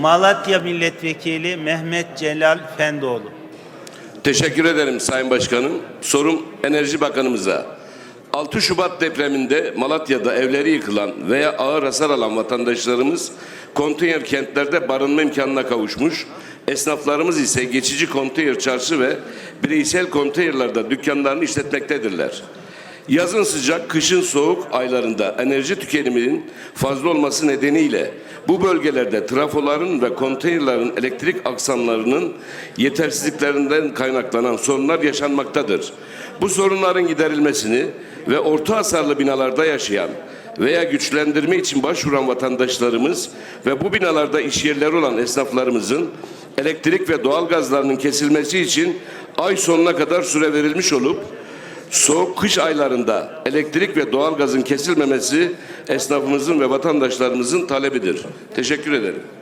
Malatya Milletvekili Mehmet Celal Fendoğlu. Teşekkür ederim Sayın Başkanım. Sorum Enerji Bakanımıza. 6 Şubat depreminde Malatya'da evleri yıkılan veya ağır hasar alan vatandaşlarımız konteyner kentlerde barınma imkanına kavuşmuş. Esnaflarımız ise geçici konteyner çarşı ve bireysel konteynerlarda dükkanlarını işletmektedirler. Yazın sıcak, kışın soğuk aylarında enerji tükeniminin fazla olması nedeniyle bu bölgelerde trafoların ve konteynerların elektrik aksamlarının yetersizliklerinden kaynaklanan sorunlar yaşanmaktadır. Bu sorunların giderilmesini ve orta hasarlı binalarda yaşayan veya güçlendirme için başvuran vatandaşlarımız ve bu binalarda iş yerleri olan esnaflarımızın elektrik ve doğal gazlarının kesilmesi için ay sonuna kadar süre verilmiş olup Soğuk kış aylarında elektrik ve doğalgazın kesilmemesi esnafımızın ve vatandaşlarımızın talebidir. Teşekkür ederim.